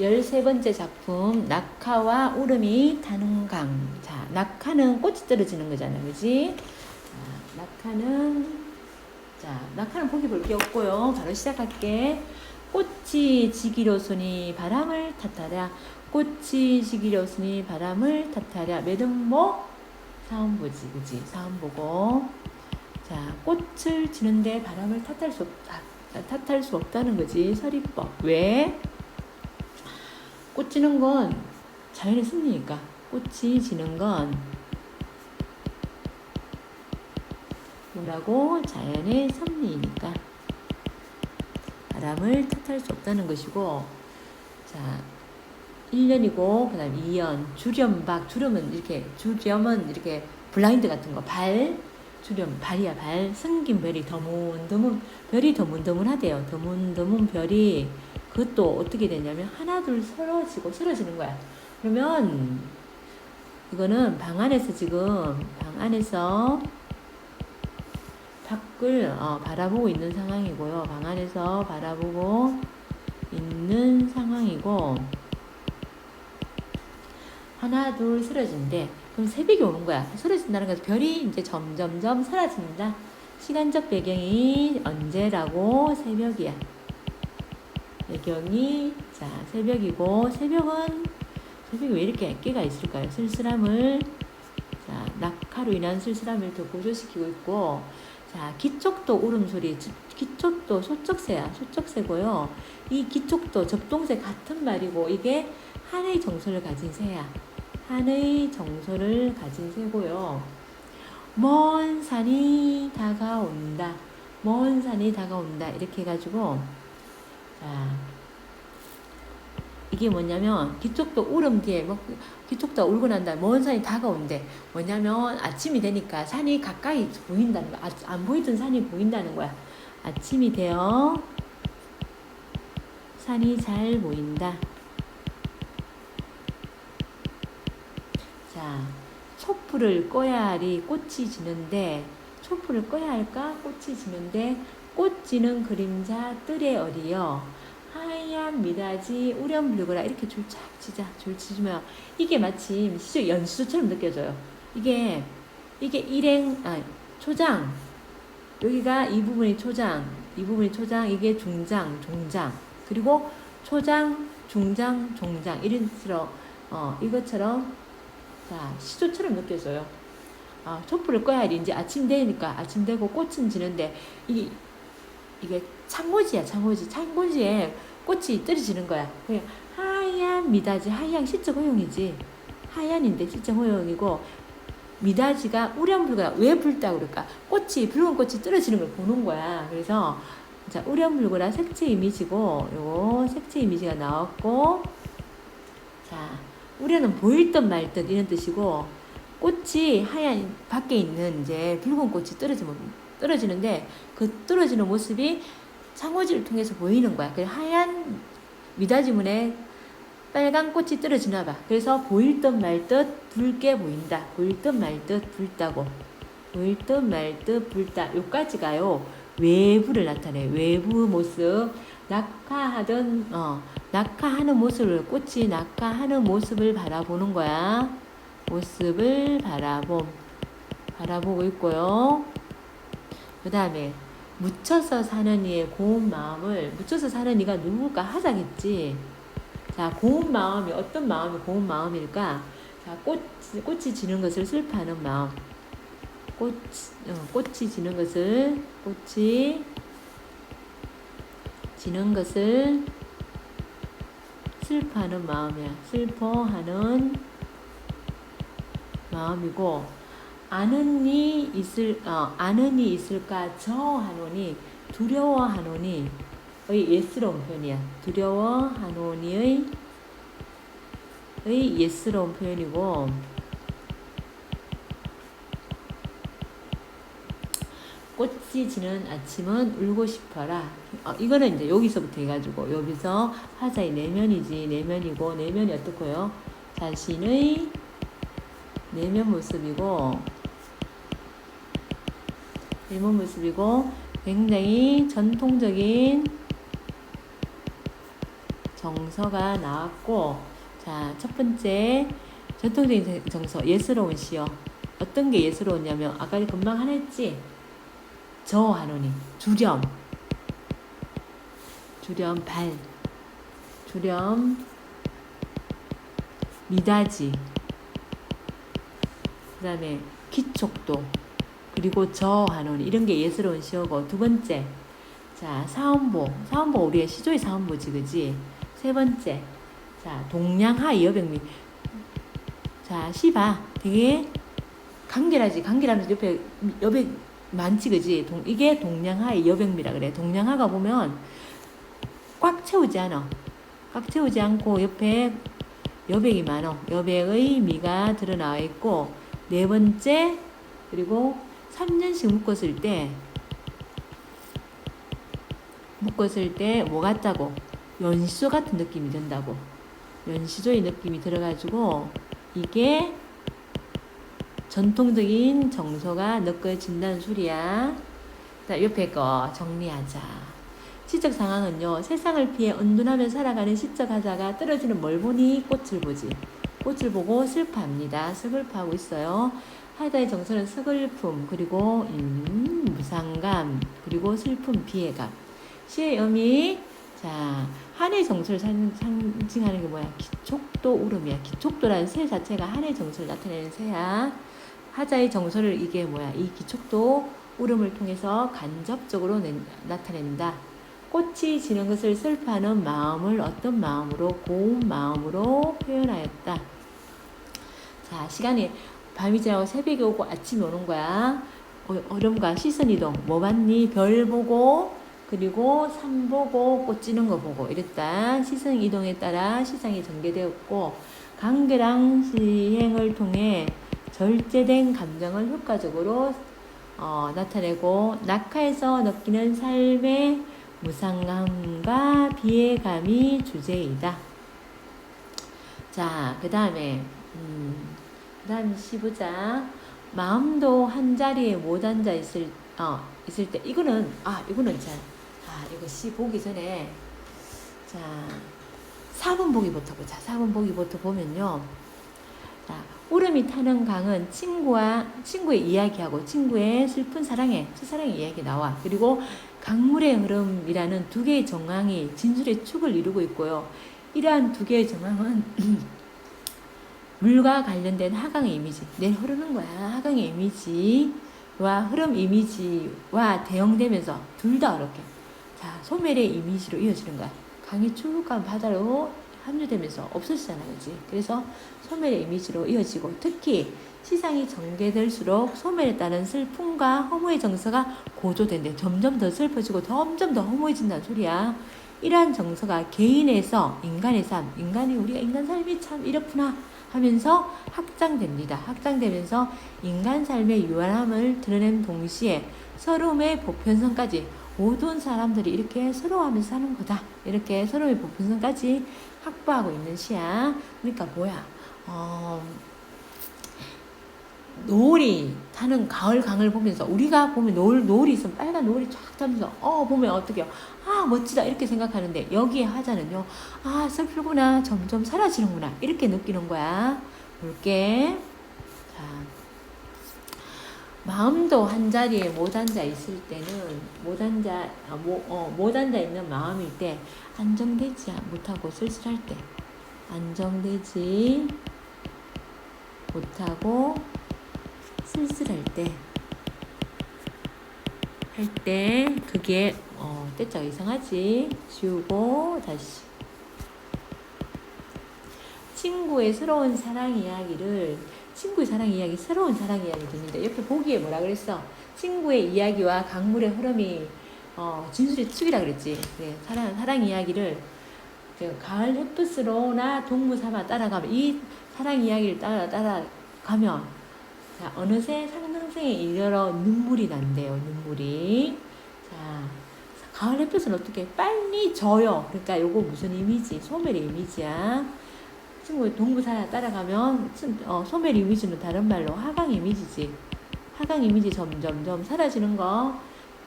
13번째 작품 낙하와 울음이 타는 강. 자, 낙하는 꽃이 떨어지는 거잖아요. 그지? 자, 낙하는 자, 낙하는 보기 볼 게 없고요. 바로 시작할게. 꽃이 지기로서니 바람을 탓하랴. 꽃이 지기로서니 바람을 탓하랴. 매듭모 사원 보지, 그지? 사원 보고. 자, 꽃을 지는데 바람을 탓할 수 없다. 탓할 수 없다는 거지. 서리법. 왜? 꽃 지는 건 자연의 섭리니까. 꽃이 지는 건 뭐라고? 자연의 섭리니까. 바람을 탓할 수 없다는 것이고, 자, 1년이고, 그 다음 2년, 주렴박, 주렴은 이렇게, 주렴은 이렇게 블라인드 같은 거, 발, 주렴, 발이야, 발, 승긴 별이 더문더문, 별이 더문더문하대요. 더문더문 별이, 그것도 어떻게 되냐면, 하나, 둘 서러지고, 서러지는 거야. 그러면, 이거는 방 안에서 지금, 방 안에서, 밖을 어, 바라보고 있는 상황이고요. 방 안에서 바라보고 있는 상황이고 하나 둘 쓰러진대. 그럼 새벽이 오는 거야. 쓰러진다는 것은 별이 이제 점점점 사라진다. 시간적 배경이 언제라고 새벽이야. 배경이 자 새벽이고 새벽은 새벽이 왜 이렇게 깨가 있을까요? 쓸쓸함을 자 낙하로 인한 쓸쓸함을 더 고조시키고 있고 자, 기촉도 울음소리, 기촉도 소쩍새야, 소쩍새고요. 이 기촉도 접동새 같은 말이고, 이게 한의 정서를 가진 새야. 한의 정서를 가진 새고요. 먼 산이 다가온다. 먼 산이 다가온다. 이렇게 해가지고, 자, 이게 뭐냐면, 기촉도 울음 뒤에, 뭐, 기촉도 울고 난 다음에 먼 산이 다가온대. 뭐냐면 아침이 되니까 산이 가까이 보인다는 거야. 아, 안 보이던 산이 보인다는 거야. 아침이 되어 산이 잘 보인다. 자, 촛불을 꺼야리 꽃이 지는데 촛불을 꺼야 할까? 꽃이 지는데 꽃 지는 그림자 뜰에 어리여 하얀 미닫이 우렴불거라 이렇게 줄착 치자 줄치면 이게 마침 시적 연수처럼 느껴져요. 이게 이게 일행 아 초장 여기가 이 부분이 초장 이 부분이 초장 이게 중장 종장 그리고 초장 중장 종장 이런 식으로 어 이것처럼 자 시조처럼 느껴져요. 아 촛불을 꺼야 이제 아침 되니까 아침 되고 꽃은 지는데 이게 이게 창고지야 창고지 창고지에 꽃이 떨어지는 거야. 그냥 하얀 미닫이 하얀 시적 호용이지 하얀인데 시적 호용이고 미닫이가 우량불가 왜 붉다 그럴까? 꽃이 붉은 꽃이 떨어지는 걸 보는 거야. 그래서 자 우량불고라 색채 이미지고 요거 색채 이미지가 나왔고 자 우려는 보일 듯 말 듯 이런 뜻이고 꽃이 하얀 밖에 있는 이제 붉은 꽃이 떨어지면 떨어지는데 그 떨어지는 모습이 상호지를 통해서 보이는 거야. 그 하얀 미닫이문에 빨간 꽃이 떨어지나 봐. 그래서 보일 듯 말 듯 붉게 보인다. 보일 듯 말 듯 붉다고. 보일 듯 말 듯 붉다. 요까지가요. 외부를 나타내. 외부 모습. 낙하하던 어 낙하하는 모습을 꽃이 낙하하는 모습을 바라보는 거야. 모습을 바라봄. 바라보고 있고요. 그 다음에 묻혀서 사는 이의 고운 마음을 묻혀서 사는 이가 누굴까 하자겠지. 자, 고운 마음이 어떤 마음이 고운 마음일까? 자, 꽃 꽃이 지는 것을 슬퍼하는 마음. 꽃 어, 꽃이 지는 것을 꽃이 지는 것을 슬퍼하는 마음이야. 슬퍼하는 마음이고 아는 이 있을 어, 아는 이 있을까 저 하노니 두려워하노니 의 예스러운 표현이야. 두려워하노니의 의 예스러운 표현이고 꽃이 지는 아침은 울고 싶어라. 어, 이거는 이제 여기서부터 해가지고 여기서 화자의 내면이지 내면이고 내면이 어떻고요? 자신의 내면 모습이고 일본 모습이고 굉장히 전통적인 정서가 나왔고, 자, 첫 번째 전통적인 정서, 예스러운 시요. 어떤 게 예스러웠냐면, 아까 금방 하나 했지? 저 한원이, 주렴, 주렴 발, 주렴 미다지, 그 다음에 기촉도, 그리고 저 한원 이런 게 예스러운 시어고. 두 번째. 자 사원보. 사원보 우리의 시조의 사원보지 그지? 세 번째. 자 동량하 여백미. 자 시봐 되게 간결하지 간결하면서 옆에 여백 많지 그지? 동, 이게 동량하의 여백미라 그래. 동량하가 보면 꽉 채우지 않아. 꽉 채우지 않고 옆에 여백이 많어 여백의 미가 드러나와 있고 네 번째 그리고 3년씩 묶었을 때 묶었을 때 뭐 같다고 연시조 같은 느낌이 든다고 연시조의 느낌이 들어가지고 이게 전통적인 정서가 느껴진다는 소리야. 자, 옆에 거 정리하자. 시적 상황은요, 세상을 피해 은둔하며 살아가는 시적 하자가 떨어지는 뭘 보니 꽃을 보지. 꽃을 보고 슬퍼합니다. 슬퍼하고 있어요. 하다의 정서는 슬픔, 그리고 음, 무상감, 그리고 슬픔, 비애감. 시의 의미, 자, 한의 정서를 상, 상징하는 게 뭐야? 기촉도 울음이야. 기촉도라는 새 자체가 한의 정서를 나타내는 새야. 하자의 정서를 이게 뭐야? 이 기촉도 울음을 통해서 간접적으로 낸, 나타낸다. 꽃이 지는 것을 슬퍼하는 마음을 어떤 마음으로 고운 마음으로 표현하였다. 자, 시간이 밤이 지나고 새벽이 오고 아침이 오는 거야. 어, 얼음과 시선 이동. 뭐 봤니? 별 보고 그리고 산 보고 꽃 지는 거 보고 이랬다. 시선 이동에 따라 시상이 전개되었고 강계랑 시행을 통해 절제된 감정을 효과적으로 어, 나타내고 낙하에서 느끼는 삶의 무상감과 비애감이 주제이다. 자, 그 다음에 음, 그 다음 시보자 마음도 한 자리에 못 앉아 있을 어, 있을 때 이거는 아 이거는 자, 아 이거 시 보기 전에 자 4번 보기부터 보자. 4번 보기부터 보면요. 자, 울음이 타는 강은 친구와 친구의 이야기하고 친구의 슬픈 사랑의 첫사랑의 이야기 나와. 그리고 강물의 흐름이라는 두 개의 정황이 진술의 축을 이루고 있고요. 이러한 두 개의 정황은 물과 관련된 하강의 이미지, 내 흐르는 거야. 하강의 이미지와 흐름 이미지와 대응되면서 둘 다 어렵게. 자, 소멸의 이미지로 이어지는 거야. 강이 쭉간 바다로 합류되면서 없어지잖아, 그지? 그래서 소멸의 이미지로 이어지고 특히 시상이 전개될수록 소멸에 따른 슬픔과 허무의 정서가 고조된대. 점점 더 슬퍼지고 점점 더 허무해진다는 소리야. 이러한 정서가 개인에서 인간의 삶, 인간이 우리가 인간 삶이 참 이렇구나 하면서 확장됩니다. 확장되면서 인간 삶의 유한함을 드러낸 동시에 서름의 보편성까지 모든 사람들이 이렇게 서로하면서 사는 거다. 이렇게 서로의 보편성까지 확보하고 있는 시야. 그러니까 뭐야? 어, 노을이 타는 가을 강을 보면서 우리가 보면 노을 노을이 있으면 빨간 노을이 쫙 타면서 어 보면 어떻게요? 아 멋지다 이렇게 생각하는데 여기에 하자는요. 아 슬프구나 점점 사라지는구나 이렇게 느끼는 거야. 볼게. 자. 마음도 한 자리에 못 앉아 있을 때는 못 앉아 아, 못, 어, 못 앉아 있는 마음일 때 안정되지 못하고 쓸쓸할 때 안정되지 못하고 쓸쓸할 때 할 때 그게 어, 때짜가 이상하지. 지우고 다시. 친구의 새로운 사랑 이야기를 친구의 사랑 이야기, 새로운 사랑 이야기 듣는데 옆에 보기에 뭐라 그랬어? 친구의 이야기와 강물의 흐름이 어, 진술의 축이라 그랬지. 네, 사랑 사랑 이야기를 그 가을 햇빛으로나 동무 삼아 따라가면 이 사랑 이야기를 따라 따라가면 자, 어느새 상승에 이르러 눈물이 난대요. 눈물이 자 가을 햇빛은 어떻게 빨리 져요. 그러니까 요거 무슨 이미지? 소멸의 이미지야. 친구의 동부사야 따라가면 어, 소멸 이미지는 다른 말로 하강 이미지지. 하강 이미지 점점점 사라지는 거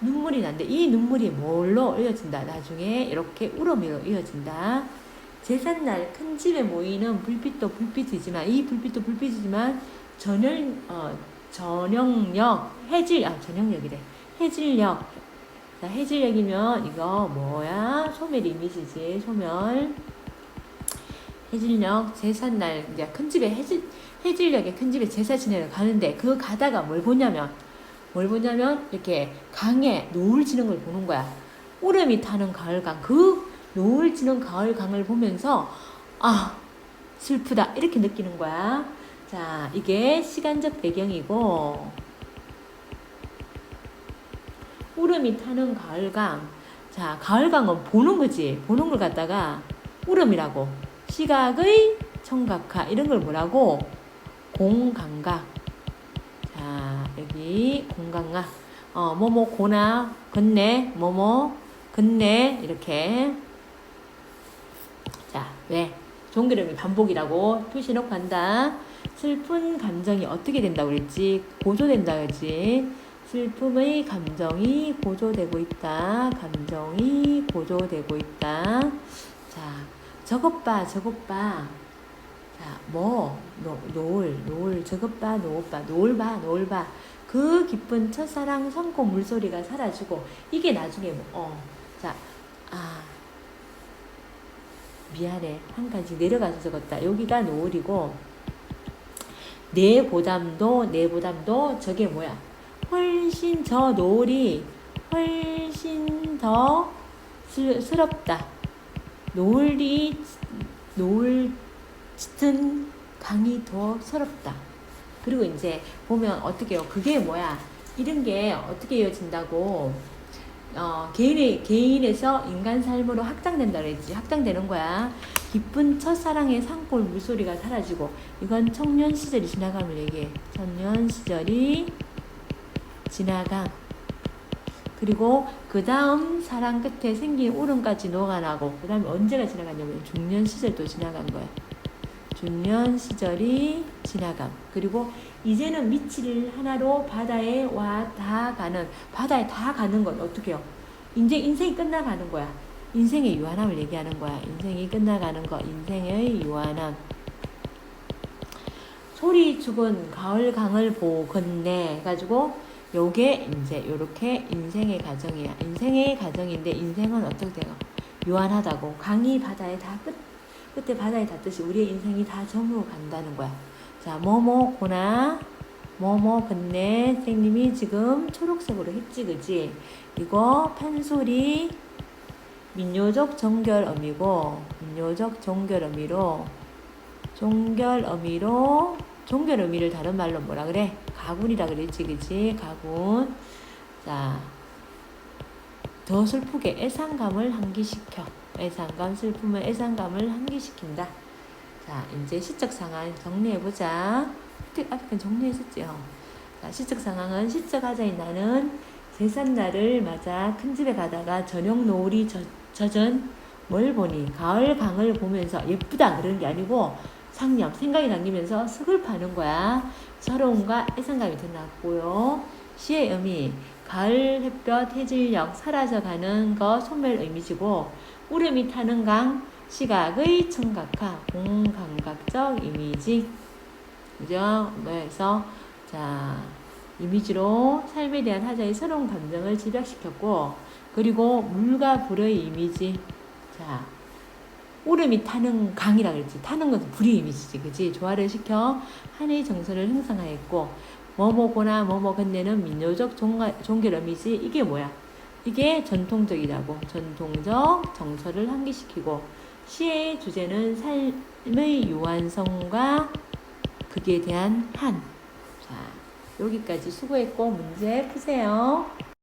눈물이 난데 이 눈물이 뭘로 이어진다. 나중에 이렇게 울음으로 이어진다. 제삿날 큰 집에 모이는 불빛도 불빛이지만 이 불빛도 불빛이지만 저녁 어 저녁역 해질 아 저녁역이래 해질역 자 해질역이면 이거 뭐야 소멸 이미지지 소멸 해질역 제삿날 이제 큰 집에 해질 해질역에 큰 집에 제사 지내러 가는데 그 가다가 뭘 보냐면 뭘 보냐면 이렇게 강에 노을 지는 걸 보는 거야. 오름이 타는 가을강. 그 노을 지는 가을강을 보면서 아 슬프다. 이렇게 느끼는 거야. 자 이게 시간적 배경이고 오름이 타는 가을강. 자 가을강은 보는 거지. 보는 걸 갖다가 오름이라고 시각의 청각화 이런 걸 뭐라고? 공감각 자 여기 공감각 어 뭐뭐 고나 건네 뭐뭐 건네 이렇게. 자왜? 종기름이 반복이라고 표시놓고 한다. 슬픈 감정이 어떻게 된다고 그랬지? 고조된다 그랬지? 슬픔의 감정이 고조되고 있다. 감정이 고조되고 있다. 자 저것 봐 저것 봐 자, 뭐, 노, 노을, 노을, 저것 봐, 노을 봐, 노을 봐, 노을 봐. 그 기쁜 첫사랑 성고 물소리가 사라지고, 이게 나중에 뭐, 어, 자, 아, 미안해. 한 가지 내려가서 적었다. 여기가 노을이고, 내 보담도, 내 보담도 저게 뭐야? 훨씬 저 노을이 훨씬 더 슬, 스럽다. 노을이, 노을 짙은 강이 더 서럽다. 그리고 이제 보면 어떻게 요 그게 뭐야? 이런 게 어떻게 이어진다고? 어, 개인의, 개인에서 인간 삶으로 확장된다 그랬지. 확장되는 거야. 기쁜 첫사랑의 산골 물소리가 사라지고, 이건 청년 시절이 지나감을 얘기해. 청년 시절이 지나감. 그리고 그 다음 사랑 끝에 생긴 울음까지 녹아나고, 그 다음에 언제가 지나갔냐면 중년 시절도 지나간 거야. 중년 시절이 지나감. 그리고 이제는 미칠 하나로 바다에 와 다 가는, 바다에 다 가는 건 어떻게 해요? 이제 인생이 끝나가는 거야. 인생의 유한함을 얘기하는 거야. 인생이 끝나가는 거. 인생의 유한함. 소리 죽은 가을 강을 보건네 해가지고 요게 이제 요렇게 인생의 가정이야. 인생의 가정인데 인생은 어떻게 돼요? 유한하다고. 강이 바다에 다 끝, 끝에 바다에 닿듯이 우리의 인생이 다 저물어 간다는 거야. 자, 뭐뭐 고나 뭐뭐 근데 선생님이 지금 초록색으로 했지, 그지? 이거 판소리 민요적 정결어미고 민요적 정결어미로 종결어미로 종결어미를 다른 말로 뭐라 그래? 가군이라 그랬지, 그지? 가군. 자, 더 슬프게 애상감을 상기시켜. 애상감, 슬픔의 애상감을 상기시킨다. 자, 이제 시적 상황 정리해보자. 앞에 정리했었죠. 자, 시적 상황은 시적 하자인 나는 제삿날을 맞아 큰 집에 가다가 저녁 노을이 젖, 젖은 뭘 보니 가을 강을 보면서 예쁘다 그런 게 아니고 상념 생각이 남기면서 스글파는 거야. 서러움과 애상감이 드러났고요. 시의 의미 가을 햇볕 해질녘 사라져가는 거 소멸 의미지고 울음이 타는 강 시각의 청각화 공감각적 이미지 그죠? 그래서 자 이미지로 삶에 대한 하자의 새로운 감정을 집약시켰고 그리고 물과 불의 이미지 자 울음이 타는 강이라 그랬지. 타는 것은 불의 이미지지. 그지? 조화를 시켜 한의 정서를 형성하였고 뭐뭐거나 뭐뭐 건네는 민요적 종결 의미지. 이게 뭐야? 이게 전통적이라고. 전통적 정서를 환기시키고 시의 주제는 삶의 유한성과 그에 대한 한. 자, 여기까지 수고했고 문제 푸세요.